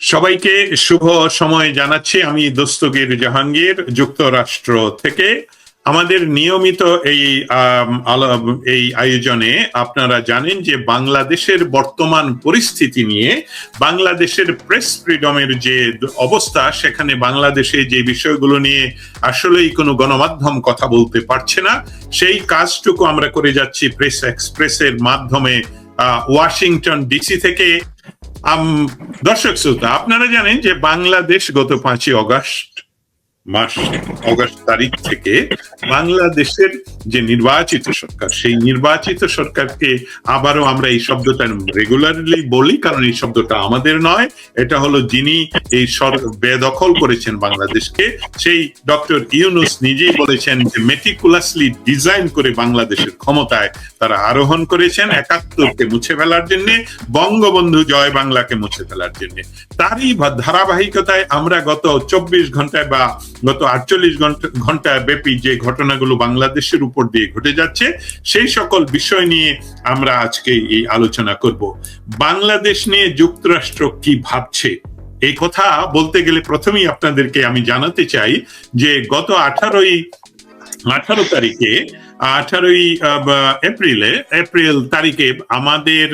সবাইকে শুভ সময় জানাচ্ছি আমি দস্তগীর জাহাঙ্গীর, যুক্তরাষ্ট্র থেকে। আমাদের নিয়মিত এই এই আয়োজনে আপনারা জানেন যে বাংলাদেশের বর্তমান পরিস্থিতি নিয়ে, বাংলাদেশের প্রেস ফ্রিডমের যে অবস্থা, সেখানে বাংলাদেশে যে বিষয়গুলো নিয়ে আসলেই কোনো গণমাধ্যম কথা বলতে পারছে না, সেই কাজটুকু আমরা করে যাচ্ছি প্রেস এক্সপ্রেসের মাধ্যমে ওয়াশিংটন ডিসি থেকে। দর্শক শ্রোতা আপনারা জানেন যে বাংলাদেশ গত পাঁচই অগস্ট মাস অগস্ট তারিখ থেকে বাংলাদেশের যে নির্বাচিত সরকার, সেই নির্বাচিত সরকারকে আবারও আমরা এই শব্দটা রেগুলারলি বলি, কারণ এই শব্দটা আমাদের নয়। এটা হলো যিনি এই বেদখল করেছেন বাংলাদেশকে, সেই ডক্টর ইউনুস নিজেই বলেছেন যে মেটিকুলাসলি ডিজাইন করে বাংলাদেশের ক্ষমতায় তারা আরোহণ করেছেন একাত্তরকে মুছে ফেলার জন্য, বঙ্গবন্ধু জয় বাংলাকে মুছে ফেলার জন্য। তারই ধারাবাহিকতায় আমরা গত চব্বিশ ঘন্টায় বা গত আটচল্লিশ ঘণ্টা ব্যাপী যে ঘটনাগুলো বাংলাদেশের উপর দিয়ে ঘটে যাচ্ছে, সেই সকল বিষয় নিয়ে আমরা আজকে এই আলোচনা করব। বাংলাদেশ নিয়ে যুক্তরাষ্ট্র কি ভাবছে? এই কথা বলতে গেলে প্রথমেই আপনাদেরকে আমি জানাতে চাই যে গত আঠারোই আঠারো তারিখে আঠারোই এপ্রিলে, এপ্রিল তারিখে আমাদের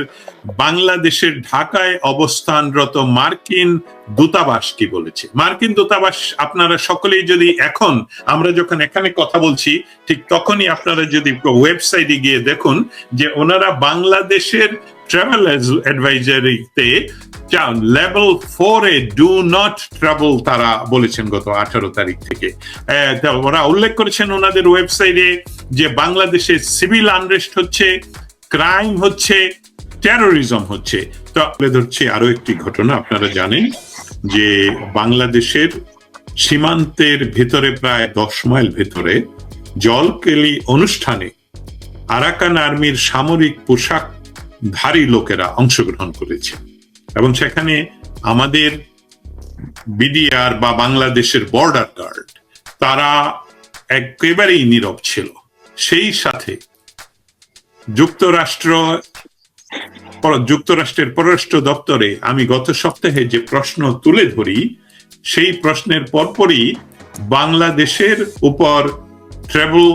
বাংলাদেশের ঢাকায় অবস্থানরত মার্কিন দূতাবাস কি বলেছে? মার্কিন দূতাবাস, আপনারা সকলেই যদি এখন, আমরা যখন এখানে কথা বলছি, ঠিক তখনই আপনারা যদি ওয়েবসাইটে গিয়ে দেখুন যে ওনারা বাংলাদেশের travel অ্যাডভাইজারিতে level four do not travel তারা বলেছেন গত আঠারো তারিখ থেকে। ওরা উল্লেখ করেছেন ওনাদের ওয়েবসাইটে যে বাংলাদেশে সিভিল আনরেস্ট হচ্ছে ক্রাইম হচ্ছে টেরোরিজম হচ্ছে। তো ধরছি আরও একটি ঘটনা, আপনারা জানেন যে বাংলাদেশের সীমান্তের ভেতরে প্রায় দশ মাইল ভেতরে জলকেলি অনুষ্ঠানে আরাকান আর্মির সামরিক পোশাকধারী লোকেরা অংশগ্রহণ করেছে। এবং সেখানে আমাদের বিডিআর বা বাংলাদেশের বর্ডার গার্ড, তারা একেবারেই নীরব ছিল। সেই সাথে যুক্তরাষ্ট্র, যুক্তরাষ্ট্রের পররাষ্ট্র দপ্তরে আমি গত সপ্তাহে যে প্রশ্ন তুলে ধরি, সেই প্রশ্নের পরপরই বাংলাদেশের উপর ট্রাভেল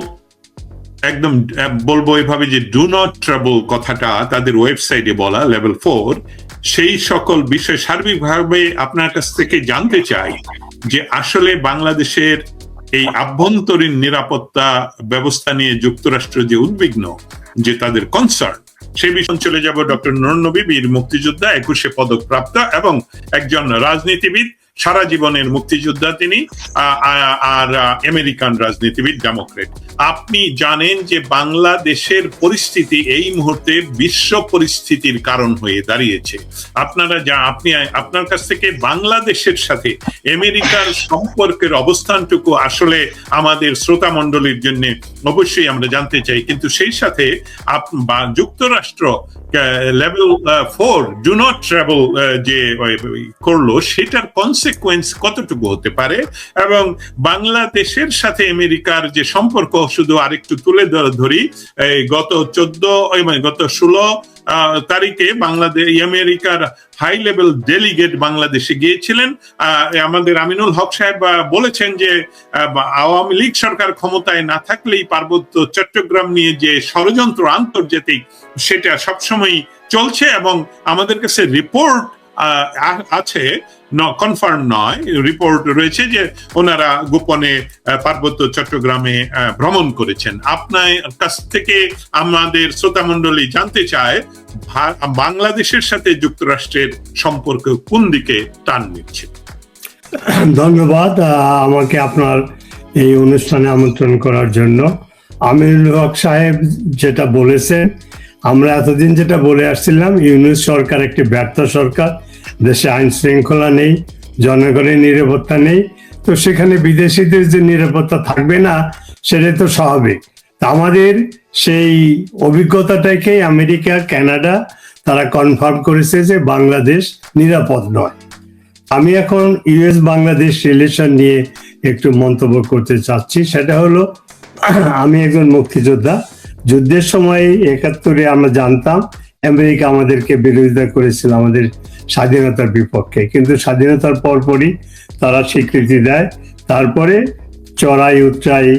একদম বলব এভাবে যে ডু নট ট্রাভেল কথাটা তাদের ওয়েবসাইটে বলা লেভেল ফোর সেই সকল বিষয় সার্বিকভাবে আপনার কাছ থেকে জানতে চাই যে আসলে বাংলাদেশের এই আভ্যন্তরীণ নিরাপত্তা ব্যবস্থা নিয়ে যুক্তরাষ্ট্র যে উদ্বিগ্ন, যে তাদের কনসার্ন সে বিষয়ে চলে যাব ডক্টর নবী বীর মুক্তিযোদ্ধা, একুশে পদক প্রাপ্ত এবং একজন রাজনীতিবিদ সারা জীবনের মুক্তিযোদ্ধা তিনি আর আমেরিকান রাজনীতিবিদ ডেমোক্রেট। আপনি জানেন যে বাংলাদেশের পরিস্থিতি এই মুহূর্তে বিশ্ব পরিস্থিতির কারণ হয়ে দাঁড়িয়েছে। আপনারা যা, আপনি, আপনার কাছ থেকে বাংলাদেশের সাথে আমেরিকার সম্পর্কের অবস্থানটুকু আসলে আমাদের শ্রোতা মণ্ডলীর জন্য অবশ্যই আমরা জানতে চাই। কিন্তু সেই সাথে যুক্তরাষ্ট্র level four do not travel যে করল, সেটার কনসিকুয়েন্স কতটুকু হতে পারে? এবং বাংলাদেশের সাথে আমেরিকার যে সম্পর্ক, শুধু আরেকটু তুলে ধরি, এই গত চোদ্দ মানে গত ষোলো তারিখে বাংলাদেশ আমেরিকার হাই লেভেল ডেলিগেট বাংলাদেশে গিয়েছিলেন। আমাদের আমিনুল হক সাহেব বলেছেন যে আওয়ামী লীগ সরকার ক্ষমতায় না থাকলেই পার্বত্য চট্টগ্রাম নিয়ে যে ষড়যন্ত্র আন্তর্জাতিক, সেটা সবসময় চলছে এবং আমাদের কাছে রিপোর্ট আছে। কনফার্ম নয়। রিপোর্ট রয়েছে যে ওনারা গোপনে পার্বত্য চট্টগ্রামে ভ্রমণ করেছেন। আপনার কাছ থেকে আমাদের শ্রোতা মণ্ডলী জানতে চায় বাংলাদেশের সাথে যুক্তরাষ্ট্রের সম্পর্ক কোন দিকে টান নিচ্ছে? ধন্যবাদ আমাকে আপনার এই অনুষ্ঠানে আমন্ত্রণ করার জন্য। আমিরুল হক সাহেব যেটা বলেছেন, আমরা এতদিন যেটা বলে আসছিলাম, ইউনুস সরকার একটি ব্যর্থ সরকার। দেশে আইন শৃঙ্খলা নেই, জনগণের নিরাপত্তা নেই, তো সেখানে বিদেশিদের যে নিরাপত্তা থাকবে না সেটা তো স্বাভাবিক। আমাদের সেই অভিজ্ঞতাটাকে আমেরিকা, কানাডা, তারা কনফার্ম করেছে যে বাংলাদেশ নিরাপদ নয়। আমি এখন ইউএস বাংলাদেশ রিলেশন নিয়ে একটু মন্তব্য করতে চাচ্ছি। সেটা হলো, আমি একজন মুক্তিযোদ্ধা। যুদ্ধের সময় একাত্তরে আমরা জানতাম আমেরিকা আমাদেরকে বিরোধিতা করেছিল আমাদের স্বাধীনতার বিপক্ষে। কিন্তু স্বাধীনতার পরপরই তারা স্বীকৃতি দেয়। তারপরে চড়াই উচ্চাই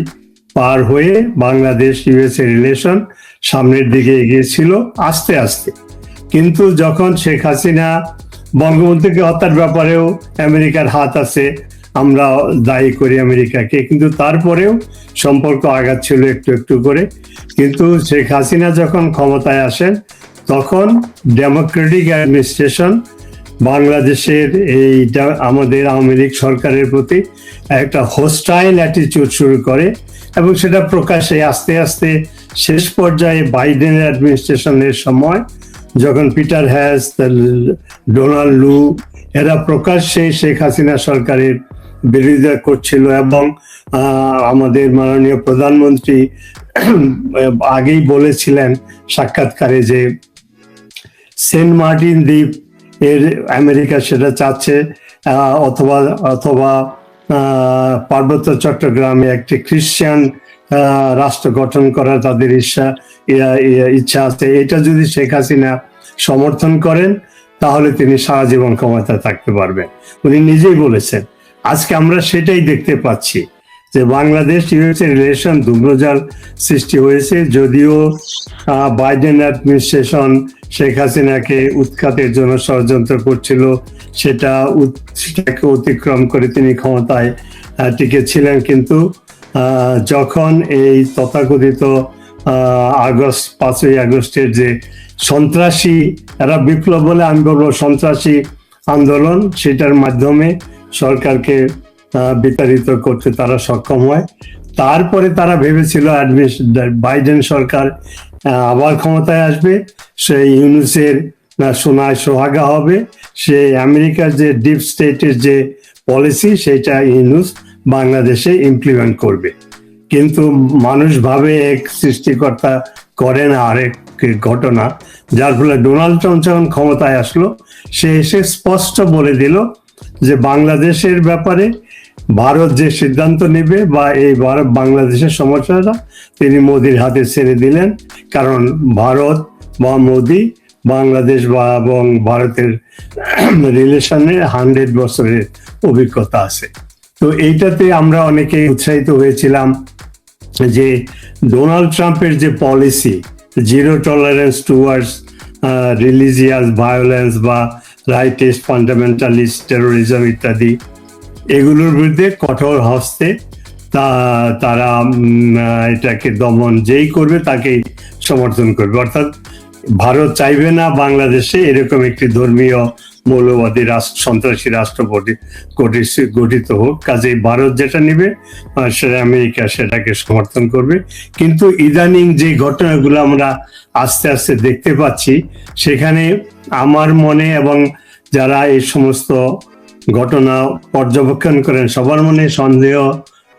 পার হয়ে বাংলাদেশ ইউএসএ রিলেশন সামনের দিকে এগিয়েছিল আস্তে আস্তে। কিন্তু যখন শেখ হাসিনা বঙ্গবন্ধুকে হত্যার ব্যাপারেও আমেরিকার হাত আছে, আমরা দায়ী করি আমেরিকাকে। কিন্তু তারপরেও সম্পর্ক আগাচ্ছিল একটু একটু করে। কিন্তু শেখ হাসিনা যখন ক্ষমতায় আসেন তখন ডেমোক্রেটিক অ্যাডমিনিস্ট্রেশন বাংলাদেশের এই আমাদের আওয়ামী লীগ সরকারের প্রতি একটা হোস্টাইল অ্যাটিটিউড শুরু করে এবং সেটা প্রকাশে আস্তে আস্তে শেষ পর্যায়ে বাইডেন অ্যাডমিনিস্ট্রেশনের সময় যখন পিটার হ্যাস ডোনাল্ড লু এরা প্রকাশ্যে শেখ হাসিনা সরকারের বিরোধিতা করছিল এবং আমাদের মাননীয় প্রধানমন্ত্রী আগেই বলেছিলেন সাক্ষাৎকারে যে সেন্ট মার্টিন দ্বীপ এর আমেরিকা সেটা চাচ্ছে অথবা অথবা পার্বত্য চট্টগ্রামে একটি খ্রিস্টান রাষ্ট্র গঠন করার তাদের ইচ্ছা ইচ্ছা আছে। এটা যদি শেখ হাসিনা সমর্থন করেন, তাহলে তিনি সারা জীবন ক্ষমতা থাকতে পারবেন। উনি নিজেই বলেছেন, আজকে আমরা সেটাই দেখতে পাচ্ছি। যে বাংলাদেশ ইউএসএ রিলেশন দুর্বজাল সৃষ্টি হয়েছে যদিও বাইডেন অ্যাডমিনিস্ট্রেশন শেখ হাসিনাকে উৎখাতের জন্য ষড়যন্ত্র করছিল সেটা সেটাকে অতিক্রম করে তিনি ক্ষমতায় আহ, টিকেছিলেন। কিন্তু যখন এই তথাকথিত আগস্ট পাঁচই আগস্টের যে সন্ত্রাসী এরা বিপ্লব বলে আমি বলব সন্ত্রাসী আন্দোলন সেটার মাধ্যমে সরকারকে বিতাড়িত করতে তারা সক্ষম হয়। তারপরে তারা ভেবেছিল বাইডেন সরকার আবার ক্ষমতায় আসবে। সে ইউনুসের সোনায় সোহাগা হবে। সে আমেরিকার যে ডিপ স্টেটের যে পলিসি সেটা ইউনুস বাংলাদেশে ইমপ্লিমেন্ট করবে। কিন্তু মানুষ ভাবে এক সৃষ্টিকর্তা করে না আরেক ঘটনা, যার ফলে ডোনাল্ড ট্রাম্প যখন ক্ষমতায় আসলো, সে এসে স্পষ্ট বলে দিল যে বাংলাদেশের ব্যাপারে ভারত যে সিদ্ধান্ত নেবে বা এই বাংলাদেশের সমস্যাটা, তিনি মোদির হাতে ছেড়ে দিলেন। কারণ ভারত বা মোদি বাংলাদেশ বা এবং ভারতের রিলেশনে হান্ড্রেড বছরের অভিজ্ঞতা আছে। তো এইটাতে আমরা অনেকে উৎসাহিত হয়েছিলাম যে ডোনাল্ড ট্রাম্পের যে policy, zero tolerance towards religious violence বা রাইটিস্ট ফান্ডামেন্টালিস্ট টেরোরিজম ইত্যাদি এগুলোর বিরুদ্ধে কঠোর হস্তে তা, তারা এটাকে দমন যেই করবে তাকেই সমর্থন করবে। অর্থাৎ ভারত চাইবে না বাংলাদেশে এরকম একটি ধর্মীয় মৌলবাদী রাষ্ট্র, সন্ত্রাসী রাষ্ট্র গঠি- গঠি- গঠিত হোক। কাজেই ভারত যেটা নেবে সেটা আমেরিকা সেটাকে সমর্থন করবে। কিন্তু ইদানিং যে ঘটনাগুলো আমরা আস্তে আস্তে দেখতে পাচ্ছি, সেখানে আমার মনে এবং যারা এই সমস্ত ঘটনা পর্যবেক্ষণ করেন, সবার মনে সন্দেহ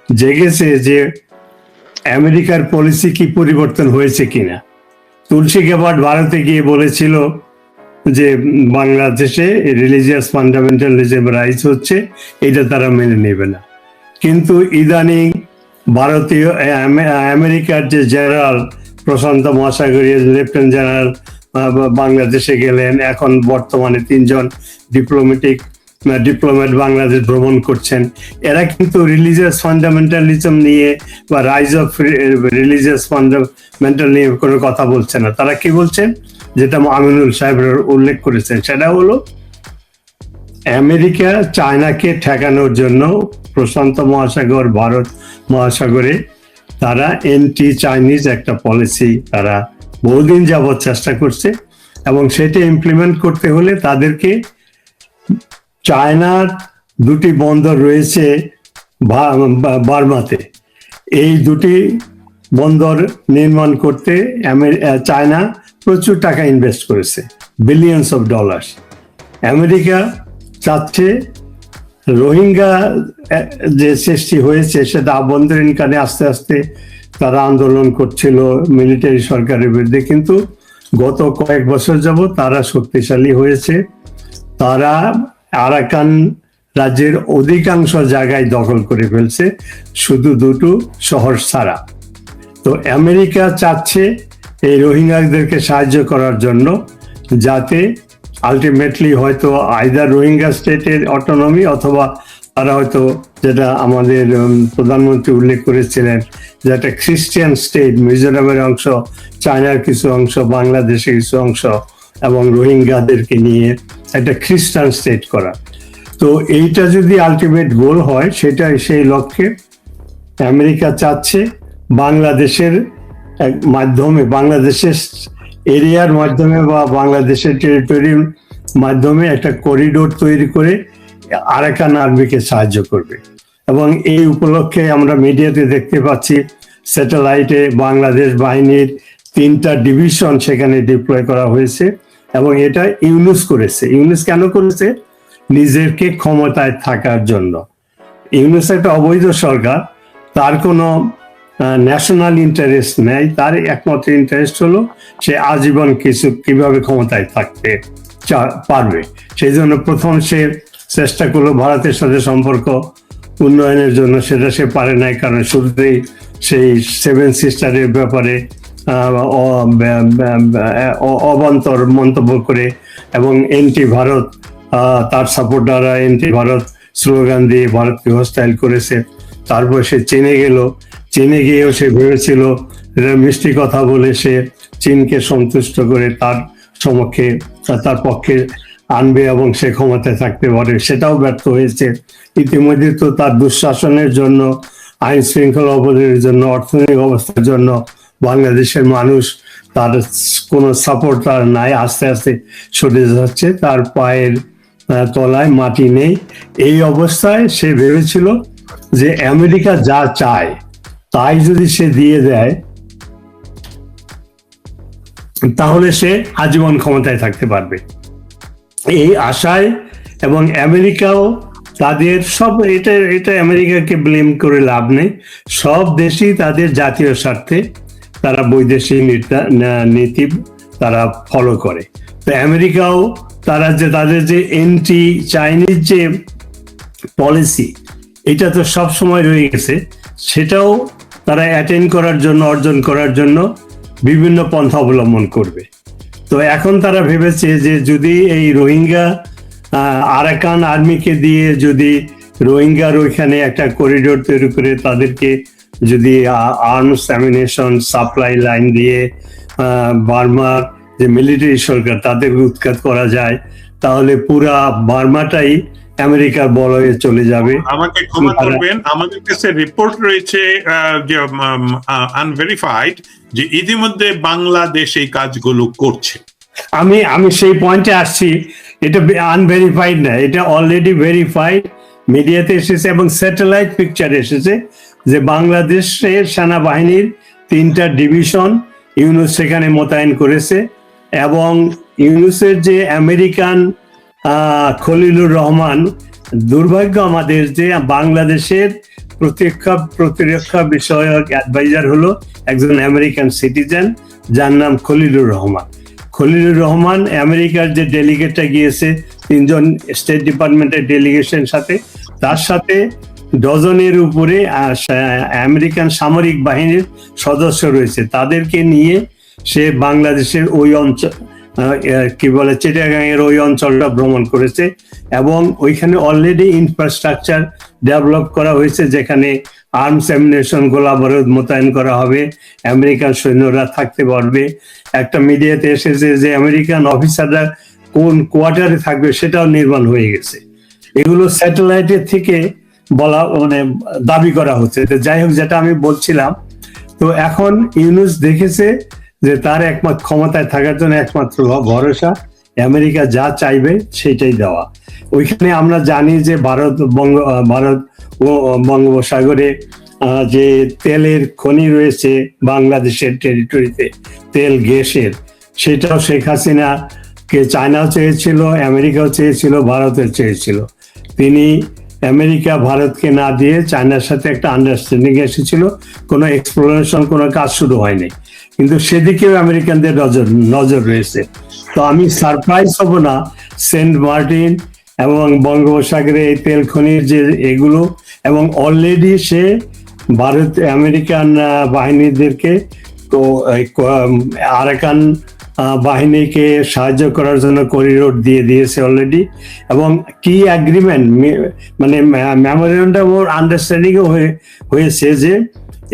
জেগেছে যে আমেরিকার পলিসি কি পরিবর্তন হয়েছে কিনা। তুলসী গেবার্ড ভারতে গিয়ে বলেছিল যে বাংলাদেশে রিলিজিয়াস ফান্ডামেন্টালিজম রাইজ হচ্ছে, এটা তারা মেনে নেবে না। কিন্তু ইদানিং ভারতীয় আমেরিকার যে জেনারেল প্রশান্ত মহাসাগরীয় লেফটেন্যান্ট জেনারেল বাংলাদেশে গেলেন। এখন বর্তমানে তিনজন ডিপ্লোমেটিক ডিপ্লোম্যাট বাংলাদেশ ভ্রমণ করছেন, এরা কিন্তু রিলিজিয়াস ফান্ডামেন্টালিজম নিয়ে বা রাইজ অফ রিলিজিয়াস ফান্ডামেন্টাল নিয়ে কোনো কথা বলছে না। তারা কি বলছেন? যেটা আমিনুল সাহেব উল্লেখ করেছেন, সেটা হলো, আমেরিকা চায়নাকে ঠেকানোর জন্য প্রশান্ত মহাসাগর, ভারত মহাসাগরে তারা এন্টি চাইনিজ একটা পলিসি তারা বহুদিন যাবৎ চেষ্টা করছে এবং সেটা ইমপ্লিমেন্ট করতে হলে তাদেরকে চায়নার দুটি বন্দর রয়েছে বার্মাতে। এই দুটি বন্দর নির্মাণ করতে চায়না প্রচুর টাকা ইনভেস্ট করেছে বিলিয়নস অফ ডলার্স আমেরিকা চাচ্ছে রোহিঙ্গা যে সৃষ্টি হয়েছে সেটা আভ্যন্তরীণ কারণে আস্তে আস্তে তারা আন্দোলন করছিল মিলিটারি সরকারের বিরুদ্ধে, কিন্তু গত কয়েক বছর যাবত তারা শক্তিশালী হয়েছে। তারা আরাকান রাজ্যের অধিকাংশ জায়গায় দখল করে ফেলছে, শুধু দুটো শহর ছাড়া। তো আমেরিকা চাচ্ছে এই রোহিঙ্গাদেরকে সাহায্য করার জন্য, যাতে আলটিমেটলি হয়তো আইদার রোহিঙ্গা স্টেটের অটোনমি অথবা তারা হয়তো যেটা আমাদের প্রধানমন্ত্রী উল্লেখ করেছিলেন যে একটা স্টেট মিজোরামের অংশ, চায়নার কিছু অংশ, বাংলাদেশের কিছু অংশ এবং রোহিঙ্গাদেরকে নিয়ে একটা খ্রিস্টান স্টেট করা। তো এইটা যদি আলটিমেট গোল হয় সেটা সেই লক্ষ্যে আমেরিকা চাচ্ছে বাংলাদেশের মাধ্যমে, বাংলাদেশের এরিয়ার মাধ্যমে বা বাংলাদেশের টেরিটরির মাধ্যমে একটা করিডোর তৈরি করে আরাকান আর্মিকে সাহায্য করবে। এবং এই উপলক্ষে আমরা মিডিয়াতে দেখতে পাচ্ছি স্যাটেলাইটে বাংলাদেশ বাহিনীর তিনটা ডিভিশন সেখানে ডিপ্লয় করা হয়েছে। এবং এটা ইউনুস করেছে। ইউনুস কেন করেছে? নিজেরকে ক্ষমতায় থাকার জন্য। ইউনুস একটা অবৈধ সরকার, তার কোনো ন্যাশনাল ইন্টারেস্ট নেই, তার একমাত্র ইন্টারেস্ট হলো সে আজীবন কিছু কীভাবে ক্ষমতায় থাকতে পারবে। সেই জন্য প্রথম সে চেষ্টা করল ভারতের সাথে সম্পর্ক উন্নয়নের জন্য, সেটা সে পারে নাই, কারণ শুরুতেই সেই সেভেন সিস্টারের ব্যাপারে অবান্তর মন্তব্য করে এবং এনটি ভারত তার সাপোর্টাররা এনটি ভারত স্লোগান দিয়ে ভারতকে হোস্টাইল করেছে। তারপর সে চীনে গেল। চীনে গিয়েও সে ভেবেছিল মিষ্টি কথা বলে সে চীনকে সন্তুষ্ট করে তার সমক্ষে, তার পক্ষে আনবে এবং সে ক্ষমতায় থাকতে পারে। সেটাও ব্যর্থ হয়েছে। ইতিমধ্যে তো তার দুঃশাসনের জন্য আইন শৃঙ্খলা অবদানের জন্য, অর্থনৈতিক অবস্থার জন্য বাংলাদেশের মানুষ তার কোনো সাপোর্ট তার নাই, আস্তে আস্তে সরে যাচ্ছে, তার পায়ের তলায় মাটি নেই। এই অবস্থায় সে ভেবেছিল যে আমেরিকা যা চায় তাই যদি সে দিয়ে দেয়, তাহলে সে আজীবন ক্ষমতায় থাকতে পারবে। এই আশায় এবং আমেরিকাও তাদের সব, এটা এটা আমেরিকাকে ব্লেম করে লাভ নেই। সব দেশই তাদের জাতীয় স্বার্থে তারা বৈদেশিক নীতা- তারা ফলো করে। তো আমেরিকাও তারা যে, তাদের যে এন্টি চাইনিজ যে পলিসি এটা তো সব সময় রয়ে গেছে। সেটাও তারা অ্যাটেন্ড করার জন্য, অর্জন করার জন্য বিভিন্ন পন্থা অবলম্বন করবে। তো এখন তারা ভেবেছে যে, যদি এই রোহিঙ্গা আরাকান আর্মিকে দিয়ে যদি রোহিঙ্গার ওইখানে একটা করিডোর তৈরি করে তাদেরকে যদি আর্মস অ্যামিনেশন সাপ্লাই লাইন দিয়ে বার্মার যে মিলিটারি সরকার তাদেরকে উৎখাত করা যায় তাহলে পুরা বার্মাটাই আমেরিকার বলয়ে চলে যাবে। আমাকে ক্ষমা করবেন। আমাদের কাছে রিপোর্ট রয়েছে যে আনভেরিফাইড যে ইতিমধ্যে বাংলাদেশ এই কাজগুলো করছে। আমি আমি সেই পয়েন্টে আসছি। এটা আনভেরিফাইড না এটা অলরেডি ভেরিফাইড মিডিয়াতে এসেছে এবং স্যাটেলাইট পিকচার এসেছে। যে বাংলাদেশের সেনাবাহিনীর তিনটা ডিভিশন ইউনুস সেখানে মোতায়েন করেছে এবং ইউনুসের যে আমেরিকান খলিলুর রহমান, দুর্ভাগ্য আমাদের যে বাংলাদেশের প্রতিরক্ষা প্রতিরক্ষা বিষয়ক অ্যাডভাইজার হলো একজন আমেরিকান সিটিজেন যার নাম খলিলুর রহমান। খলিলুর রহমান আমেরিকার যে ডেলিগেটটা গিয়েছে, তিনজন স্টেট ডিপার্টমেন্টের ডেলিগেশন সাথে, তার সাথে ডজনের উপরে আমেরিকান সামরিক বাহিনীর সদস্য রয়েছে। তাদেরকে নিয়ে সে বাংলাদেশের ওই অঞ্চল কি বলে, চিটাগাংয়ের ওই অঞ্চলটা ভ্রমণ করেছে এবং ওইখানে অলরেডি ইনফ্রাস্ট্রাকচার ডেভেলপ করা হয়েছে, যেখানে আর্মস এমিনেশন গোলা মোতায়েন করা হবে, আমেরিকান সৈন্যরা থাকতে পারবে। একটা মিডিয়াতে এসেছে যে আমেরিকান অফিসাররা কোন কোয়ার্টারে থাকবে সেটাও নির্মাণ হয়ে গেছে। এগুলো স্যাটেলাইটের থেকে বলা মানে দাবি করা হচ্ছে। যাই হোক, যেটা আমি বলছিলাম, তো এখন ইউনুস দেখেছে যে তার একমাত্র ক্ষমতায় থাকার জন্য একমাত্র ভরসা, আমেরিকা যা চাইবে সেটাই দেওয়া। ওইখানে আমরা জানি যে ভারত বঙ্গ, ভারত ও বঙ্গোপসাগরে যে তেলের খনি রয়েছে বাংলাদেশের টেরিটরিতে তেল গ্যাসের, সেটাও শেখ হাসিনা কে চায়নাও চেয়েছিল, আমেরিকাও চেয়েছিল ভারতের চেয়েছিল। তিনি আমেরিকা ভারতকে না দিয়ে চায়নার সাথে একটা আন্ডারস্ট্যান্ডিং এসেছিল। কোনো এক্সপ্লোরেশন কোনো কাজ শুরু হয়নি। কিন্তু সেদিকেও আমেরিকানদের নজর নজর রয়েছে। তো আমি সারপ্রাইজ হব না সেন্ট মার্টিন এবং বঙ্গোপসাগরে এই তেল খনির যে এগুলো এবং অলরেডি সে ভারত, আমেরিকান বাহিনীদেরকে তো আরাকান বাহিনীকে সাহায্য করার জন্য করিডোর দিয়ে দিয়েছে অলরেডি এবং কি অ্যাগ্রিমেন্ট মানে মেমোরিয়ামটা ওর আন্ডারস্ট্যান্ডিং হয়েছে যে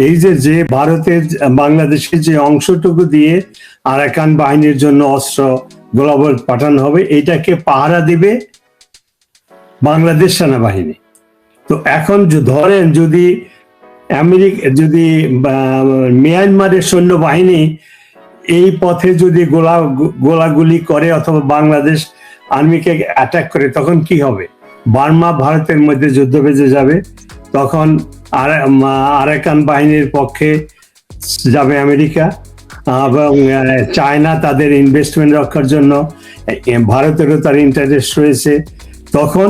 এই যে যে ভারতের বাংলাদেশের যে অংশটুকু দিয়ে আরাকান বাহিনীর জন্য অস্ত্র গোলাবল পাঠানো হবে, এটাকে পাহারা দিবে বাংলাদেশ সেনাবাহিনী। তো এখন ধরেন যদি আমেরিকা, যদি মিয়ানমারের সৈন্যবাহিনী এই পথে যদি গোলা গোলাগুলি করে অথবা বাংলাদেশ আর্মিকে অ্যাটাক করে, তখন কি হবে? বার্মা ভারতের মধ্যে যুদ্ধ বেজে যাবে, তখন আর আরাকান বাহিনীর পক্ষে যাবে আমেরিকা, এবং চায়না তাদের ইনভেস্টমেন্ট রক্ষার জন্য ভারতেরও তার ইন্টারেস্ট রয়েছে। তখন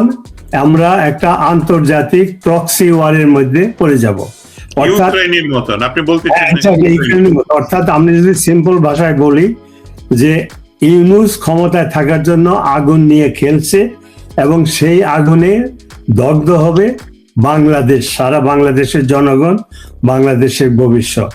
আমরা একটা আন্তর্জাতিক প্রক্সি ওয়ারের মধ্যে পড়ে যাব। ইউক্রেনের মতন আপনি বলতে ইউক্রেনের মতো। অর্থাৎ আমি যদি সিম্পল ভাষায় বলি যে ইউনুস ক্ষমতায় থাকার জন্য আগুন নিয়ে খেলছে এবং সেই আগুনে দগ্ধ হবে বাংলাদেশ সারা বাংলাদেশের জনগণ বাংলাদেশের ভবিষ্যৎ